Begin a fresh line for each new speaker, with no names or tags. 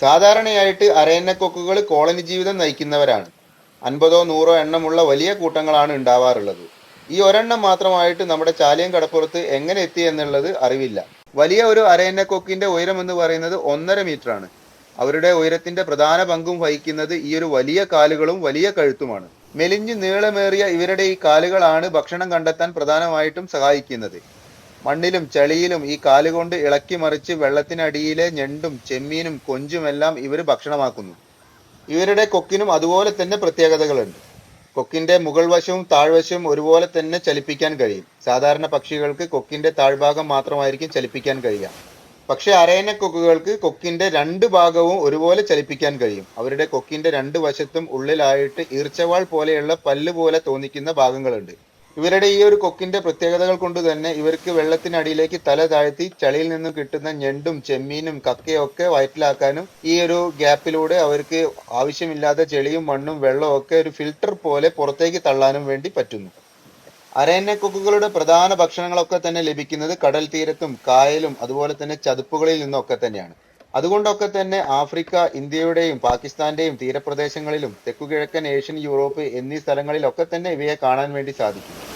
സാധാരണയായിട്ട് അരയന്ന കൊക്കുകൾ കോളനി ജീവിതം നയിക്കുന്നവരാണ്. അൻപതോ നൂറോ എണ്ണമുള്ള വലിയ കൂട്ടങ്ങളാണ് ഉണ്ടാവാറുള്ളത്. ഈ ഒരെണ്ണം മാത്രമായിട്ട് നമ്മുടെ ചാലിയം കടപ്പുറത്ത് എങ്ങനെ എത്തി എന്നുള്ളത് അറിവില്ല. വലിയ ഒരു അരയന്ന കൊക്കിന്റെ ഉയരം എന്ന് പറയുന്നത് ഒന്നര മീറ്റർ ആണ് അവരുടെ ഉയരത്തിന്റെ പ്രധാന പങ്കും വഹിക്കുന്നത് ഈ ഒരു വലിയ കാലുകളും വലിയ കഴുത്തുമാണ്. മെലിഞ്ഞ് നീളമേറിയ ഇവരുടെ ഈ കാലുകളാണ് ഭക്ഷണം കണ്ടെത്താൻ പ്രധാനമായിട്ടും സഹായിക്കുന്നത്. മണ്ണിലും ചെളിയിലും ഈ കാലുകൊണ്ട് ഇളക്കി മറിച്ച് വെള്ളത്തിനടിയിലെ ഞണ്ടും ചെമ്മീനും കൊഞ്ചുമെല്ലാം ഇവർ ഭക്ഷണമാക്കുന്നു. ഇവരുടെ കൊക്കിനും അതുപോലെ തന്നെ പ്രത്യേകതകളുണ്ട്. കൊക്കിന്റെ മുകൾ വശവും താഴ്വശവും ഒരുപോലെ തന്നെ ചലിപ്പിക്കാൻ കഴിയും. സാധാരണ പക്ഷികൾക്ക് കൊക്കിന്റെ താഴ്ഭാഗം മാത്രമായിരിക്കും ചലിപ്പിക്കാൻ കഴിയുക. പക്ഷെ അരയന കൊക്കുകൾക്ക് കൊക്കിന്റെ രണ്ട് ഭാഗവും ഒരുപോലെ ചലിപ്പിക്കാൻ കഴിയും. അവരുടെ കൊക്കിന്റെ രണ്ട് വശത്തും ഉള്ളിലായിട്ട് ഈർച്ചവാൾ പോലെയുള്ള പല്ല് പോലെ തോന്നിക്കുന്ന ഭാഗങ്ങളുണ്ട്. ഇവരുടെ ഈ ഒരു കൊക്കിന്റെ പ്രത്യേകതകൾ കൊണ്ട് തന്നെ ഇവർക്ക് വെള്ളത്തിനടിയിലേക്ക് തല താഴ്ത്തി ചളിയിൽ നിന്നും കിട്ടുന്ന ഞെണ്ടും ചെമ്മീനും കക്കയൊക്കെ വയറ്റിലാക്കാനും ഈ ഒരു ഗ്യാപ്പിലൂടെ അവർക്ക് ആവശ്യമില്ലാത്ത ചെളിയും മണ്ണും വെള്ളവും ഒക്കെ ഒരു ഫിൽട്ടർ പോലെ പുറത്തേക്ക് തള്ളാനും വേണ്ടി പറ്റുന്നു. അരയന്നക്കൊക്കുകളുടെ പ്രധാന ഭക്ഷണങ്ങളൊക്കെ തന്നെ ലഭിക്കുന്നത് കടൽ തീരത്തും കായലും അതുപോലെ തന്നെ ചതുപ്പുകളിൽ നിന്നൊക്കെ തന്നെയാണ്. അതുകൊണ്ടൊക്കെ തന്നെ ആഫ്രിക്ക ഇന്ത്യയുടെയും പാകിസ്ഥാന്റെയും തീരപ്രദേശങ്ങളിലും തെക്കുകിഴക്കൻ ഏഷ്യൻ യൂറോപ്പ് എന്നീ സ്ഥലങ്ങളിലൊക്കെ തന്നെ ഇവയെ കാണാൻ വേണ്ടി സാധിക്കും.